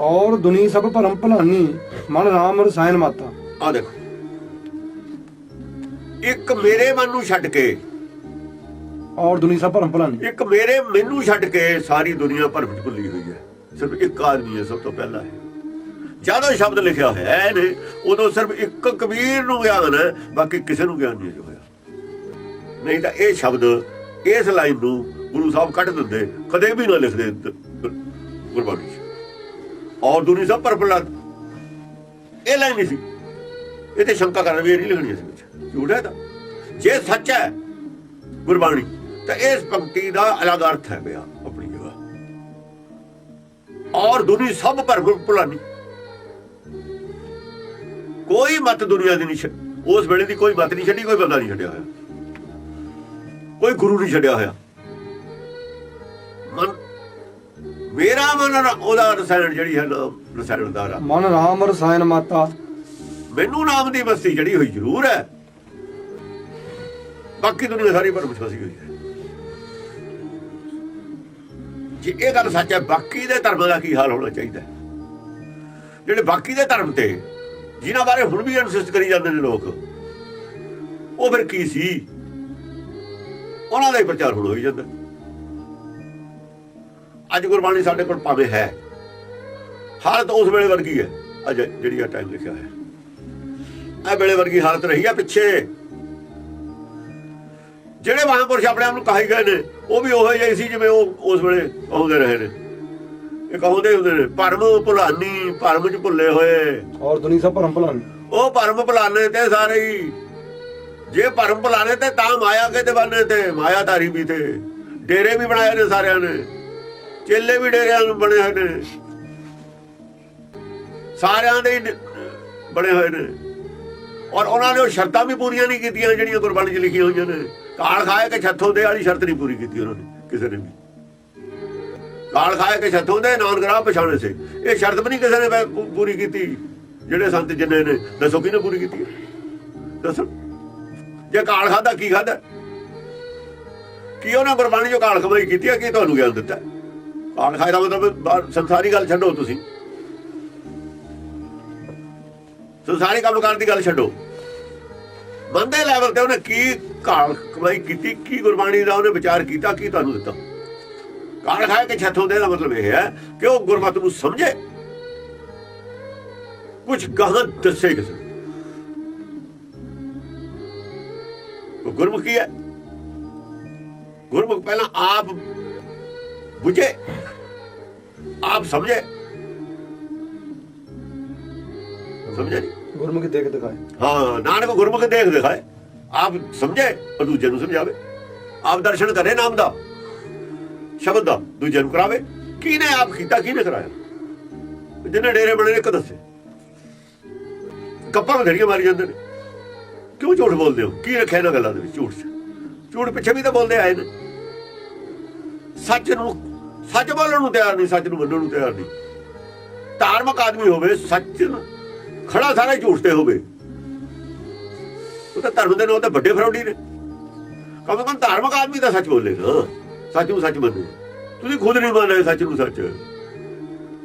ਔਰ ਦੁਨੀ ਸਭ ਭਰਮ ਭਲਾਨੀ ਮਨ ਰਾਮ ਰਸਾਇਣ ਮਾਤਾ। ਆ ਦੇਖੋ। ਇੱਕ ਮੇਰੇ ਮਨ ਨੂੰ ਛੱਡ ਕੇ ਔਰ ਦੁਨੀ ਸਭ ਭਰਮ ਭਲਾਨੀ। ਇੱਕ ਮੇਰੇ ਮੈਨੂੰ ਛੱਡ ਕੇ ਸਾਰੀ ਦੁਨੀਆ ਭਰਮ ਚ ਭੁੱਲੀ ਹੋਈ ਹੈ। ਸਿਰਫ ਇੱਕ ਆਦਮੀ ਹੈ ਸਭ ਤੋਂ ਪਹਿਲਾਂ ਹੈ। ਜਦੋਂ ਸ਼ਬਦ ਲਿਖਿਆ ਹੋਇਆ ਹੈ ਨੇ ਉਦੋਂ ਸਿਰਫ ਇੱਕ ਕਬੀਰ ਨੂੰ ਗਿਆਨ ਹੈ ਬਾਕੀ ਕਿਸੇ ਨੂੰ ਗਿਆਨ ਨਹੀਂ ਹੋਇਆ। ਨਹੀਂ ਤਾਂ ਇਹ ਸ਼ਬਦ ਇਸ ਲਾਈਨ ਨੂੰ ਗੁਰੂ ਸਾਹਿਬ ਕੱਢ ਦਿੰਦੇ ਕਦੇ ਵੀ ਨਾ ਲਿਖਦੇ ਗੁਰਬਾਣੀ ਔਰ ਦੁਨੀ ਸਭ ਪਰ ਪ੍ਰਲਾਦ ਇਹ ਲਾਈਨ ਨਹੀਂ ਸੀ। ਇਹ ਤੇ ਸ਼ੰਕਾ ਕਰਨ ਵੀ ਇਹ ਨਹੀਂ ਲਿਖਣੀ ਸੀ ਵਿੱਚ। ਝੂਠ ਹੈ ਤਾਂ। ਜੇ ਸੱਚ ਹੈ ਗੁਰਬਾਣੀ, ਤਾਂ ਇਸ ਪੰਕਤੀ ਦਾ ਅਲੱਗ ਅਰਥ ਹੈ ਬਿਆ ਆਪਣੀ ਜਗ੍ਹਾ। ਔਰ ਦੁਨੀ ਸਭ ਪਰ ਭੁਲਾਨੀ ਕੋਈ ਮਤ ਦੁਨੀਆ ਦੀ ਨਹੀਂ ਛੱਡ- ਉਸ ਵੇਲੇ ਦੀ ਕੋਈ ਮਤ ਨਹੀਂ ਛੱਡੀ, ਕੋਈ ਬੰਦਾ ਨਹੀਂ ਛੱਡਿਆ ਹੋਇਆ। ਕੋਈ ਗੁਰੂ ਨਹੀਂ ਛੱਡਿਆ ਹੋਇਆ। ਮਨ ਮੇਰਾ ਮਨ ਨਾ- ਉਹਦਾ ਰਸਾਇਣ ਜਿਹੜੀ ਹੈ ਨਾ ਰਸਾਇਣ ਦਾ ਰਾ- ਮਨ ਰਾਮ ਰਸਾਇਣ ਮਾਤਾ। ਮੈਨੂੰ ਨਾਮ ਦੀ ਬਸਤੀ ਚੜੀ ਹੋਈ ਜ਼ਰੂਰ ਹੈ। ਬਾਕੀ ਦੁਨੀਆ ਸਾਰੀ ਪਰ ਫਸੀ ਹੋਈ ਹੈ। ਜੇ ਇਹ ਗੱਲ ਸੱਚ ਹੈ ਬਾਕੀ ਦੇ ਧਰਮ ਦਾ ਕੀ ਹਾਲ ਹੋਣਾ ਚਾਹੀਦਾ ਹੈ? ਜਿਹੜੇ ਬਾਕੀ ਦੇ ਧਰਮ ਤੇ ਜਿਨ੍ਹਾਂ ਬਾਰੇ ਹੁਣ ਵੀ ਇਨਸਿਸਟ ਕਰੀ ਜਾਂਦੇ ਨੇ ਲੋਕ ਉਹ ਫਿਰ ਕੀ ਸੀ? ਉਹਨਾਂ ਦਾ ਹੀ ਪ੍ਰਚਾਰ ਹੁਣ ਹੋਈ ਜਾਂਦਾ। ਅੱਜ ਗੁਰਬਾਣੀ ਸਾਡੇ ਕੋਲ ਭਾਵੇਂ ਹੈ। ਹਾਲਤ ਉਸ ਵੇਲੇ ਵਰਗੀ ਹੈ। ਅਜ ਜਿਹੜੀ ਆ ਟਾਈਮ ਲਿਖਿਆ ਹੈ ਇਹ ਵੇਲੇ ਵਰਗੀ ਹਾਲਤ ਰਹੀ ਆ ਪਿੱਛੇ। ਜਿਹੜੇ ਮਹਾਂਪੁਰਸ਼ ਆਪਣੇ ਆਪ ਨੂੰ ਕਹਾਈ ਗਏ ਨੇ ਉਹ ਵੀ ਉਹੋ ਜਿਹੇ ਸੀ ਜਿਵੇਂ ਉਹ ਉਸ ਵੇਲੇ ਕਹਉਂਦੇ ਰਹੇ ਨੇ। ਇਹ ਕਹਉਂਦੇ ਹੁੰਦੇ ਨੇ ਭਰਮ ਭੁਲਾਨੀ ਭਰਮ ਚ ਭੁੱਲੇ ਹੋਏ। ਔਰ ਦੁਨੀ ਸਭ ਭਰਮ ਭਲਾਨੀ। ਉਹ ਭਰਮ ਭੁਲਾਨੇ ਤੇ ਸਾਰੇ ਹੀ। ਜੇ ਭਰਮ ਭੁਲਾਨੇ ਤੇ ਤਾਂ ਮਾਇਆ ਕੇ ਦੀਵਾਨੇ ਤੇ ਮਾਇਆ ਧਾਰੀ ਵੀ ਤੇ। ਡੇਰੇ ਵੀ ਬਣਾਏ ਨੇ ਸਾਰਿਆਂ ਨੇ। ਚੇਲੇ ਵੀ ਡੇਰਿਆਂ ਨੂੰ ਬਣੇ ਹੋਏ ਨੇ। ਸਾਰਿਆਂ ਦੇ ਬਣੇ ਹੋਏ ਨੇ। ਔਰ ਉਹਨਾਂ ਨੇ ਉਹ ਸ਼ਰਤਾਂ ਵੀ ਪੂਰੀਆਂ ਨਹੀਂ ਕੀਤੀਆਂ, ਜਿਹੜੀਆਂ ਗੁਰਬਾਣੀ 'ਚ ਲਿਖੀਆਂ ਹੋਈਆਂ ਨੇ। ਕਾਲ ਖਾਏ ਕੇ ਛੱਥੋਂ ਦੇ ਵਾਲੀ ਸ਼ਰਤ ਨਹੀਂ ਪੂਰੀ ਕੀਤੀ ਉਹਨਾਂ ਨੇ, ਕਿਸੇ ਨੇ ਵੀ। ਕਾਲ ਖਾਏ ਕੇ ਛੱਥੋਂ ਦੇ ਨਾਨਕ ਰਾਹ ਪਛਾਣੇ ਸੇ। ਇਹ ਸ਼ਰਤ ਵੀ ਨਹੀਂ ਕਿਸੇ ਨੇ ਪੂਰੀ ਕੀਤੀ। ਜਿਹੜੇ ਸੰਤ ਜਿੰਨੇ ਨੇ, ਦੱਸੋ ਕਿਹਨੇ ਪੂਰੀ ਕੀਤੀ ਦੱਸੋ। ਜੇ ਕਾਲ ਖਾਦਾ ਕੀ ਖਾਦਾ ਕੀ ਉਹਨਾਂ ਗੁਰਬਾਣੀ ਚੋਂ ਕਾਲ ਕਮਾਈ ਕੀਤੀ ਹੈ, ਕੀ ਤੁਹਾਨੂੰ ਗਿਆਨ ਦਿੱਤਾ? ਕਾਲ ਖਾਏ ਦਾ ਮਤਲਬ ਸੰਸਾਰੀ ਗੱਲ ਛੱਡੋ ਤੁਸੀਂ। ਸੰਸਾਰੀ ਕੰਮ ਕਰਨ ਦੀ ਗੱਲ ਛੱਡੋ। ਬੰਦੇ ਲੈਵਲ ਤੇ ਉਹਨੇ ਕੀ ਕਾਲ ਕਮਾਈ ਕੀਤੀ, ਕੀ ਗੁਰਬਾਣੀ ਦਾ ਉਹਨੇ ਵਿਚਾਰ ਕੀਤਾ, ਕੀ ਤੁਹਾਨੂੰ ਦਿੱਤਾ? ਕਾਲ ਖਾਏ ਕੇ ਛੱਥੋਂ ਦੇ ਦਾ ਮਤਲਬ ਇਹ ਹੈ ਕਿ ਉਹ ਗੁਰਮਤ ਨੂੰ ਸਮਝੇ। ਕੁਝ ਗਾਹਾਂ ਦੱਸੇ ਕਿਸੇ ਉਹ ਗੁਰਮੁਖੀ ਹੈ। ਗੁਰਮੁਖ ਪਹਿਲਾਂ ਆਪ ਬੁਝੇ ਆਪ ਸਮਝੇ ਸਮਝੇ ਗੁਰਮੁਖੀ ਦੇਖ ਦਿਖਾਏ ਹਾਂ ਨਾਨਕ ਗੁਰਮੁਖ ਦੇਖ ਦਿਖਾਏ ਆਪ ਸਮਝੇ ਔਰ ਦੂਜੇ ਨੂੰ ਸਮਝਾਵੇ ਆਪ ਦਰਸ਼ਨ ਕਰੇ ਨਾਮ ਦਾ ਸ਼ਬਦ ਦਾ ਦੂਜੇ ਨੂੰ ਕਰਾਵੇ ਕਿਹਨੇ ਆਪ ਕੀਤਾ ਕਿਹਨੇ ਕਰਾਇਆ ਜਿਹਨੇ ਡੇਰੇ ਬਣੇ ਨੇ ਇੱਕ ਦੱਸੇ ਗੱਪਾਂ ਬਥੇਰੀਆਂ ਮਾਰੀ ਜਾਂਦੇ ਨੇ ਕਿਉਂ ਝੂਠ ਬੋਲਦੇ ਹੋ ਕੀ ਰੱਖਿਆ ਇਹਨਾਂ ਗੱਲਾਂ ਦੇ ਵਿੱਚ ਝੂਠ ਝੂਠ ਪਿੱਛੇ ਵੀ ਤਾਂ ਬੋਲਦੇ ਆਏ ਨੇ ਸੱਚ ਨੂੰ ਸੱਚ ਬੋਲਣ ਨੂੰ ਤਿਆਰ ਨਹੀਂ, ਸੱਚ ਨੂੰ ਮੰਨਣ ਨੂੰ ਤਿਆਰ ਨਹੀਂ। ਧਾਰਮਿਕ ਆਦਮੀ ਹੋਵੇ, ਸੱਚ ਨੂੰ, ਖੜਾ ਸਾਰਾ ਹੀ ਝੂਠ ਤੇ ਹੋਵੇ। ਉਹ ਤਾਂ ਧਰਮ ਦੇ ਨਾਲ ਤਾਂ ਵੱਡੇ ਫਰੌਡੀ ਨੇ। ਕਮ ਸੇ ਕਮ ਧਾਰਮਿਕ ਆਦਮੀ ਤਾਂ ਸੱਚ ਬੋਲੇ ਨਾ ਸੱਚ ਨੂੰ ਸੱਚ ਮੰਨੇ। ਤੁਸੀਂ ਖੁਦ ਨਹੀਂ ਮੰਨ ਰਹੇ ਸੱਚ ਨੂੰ ਸੱਚ।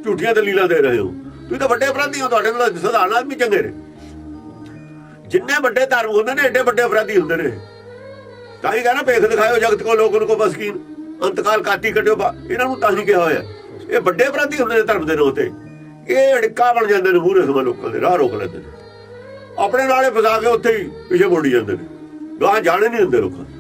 ਝੂਠੀਆਂ ਦਲੀਲਾਂ ਦੇ ਰਹੇ ਹੋ। ਤੁਸੀਂ ਤਾਂ ਵੱਡੇ ਅਪਰਾਧੀ ਹੋ, ਤੁਹਾਡੇ ਨਾਲ ਸਧਾਰਨ ਆਦਮੀ ਚੰਗੇ ਨੇ। ਜਿੰਨੇ ਵੱਡੇ ਧਰਮ ਹੁੰਦੇ ਨੇ ਏਡੇ ਵੱਡੇ ਅਪਰਾਧੀ ਹੁੰਦੇ ਨੇ। ਤਾਂ ਹੀ ਕਹਿੰਦਾ ਭੇਖ ਦਿਖਾਇਓ ਜਗਤ ਕੋ ਲੋਕਨ ਕੋ ਬਸਕੀਨ ਅੰਤਕਾਲ ਕਾਤੀ ਕੱਢਿਓ ਇਹਨਾਂ ਨੂੰ ਤਾਂ ਹੀ ਕਿਹਾ ਹੋਇਆ। ਇਹ ਵੱਡੇ ਅਪਰਾਧੀ ਹੁੰਦੇ ਨੇ ਧਰਮ ਦੇ ਨਾਂ ਤੇ ਇਹ ਅੜਕਾ ਬਣ ਜਾਂਦੇ ਨੇ ਮੂਹਰੇ ਸਮਾਂ ਲੋਕਾਂ ਦੇ, ਰਾਹ ਰੋਕ ਲੈਂਦੇ ਨੇ। ਆਪਣੇ ਨਾਲੇ ਫਸਾ ਕੇ ਉੱਥੇ ਹੀ ਪਿੱਛੇ ਮੋੜੀ ਜਾਂਦੇ ਨੇ। ਗਾਹ ਜਾਣੇ ਨਹੀਂ ਦਿੰਦੇ ਲੋਕਾਂ ਨੂੰ।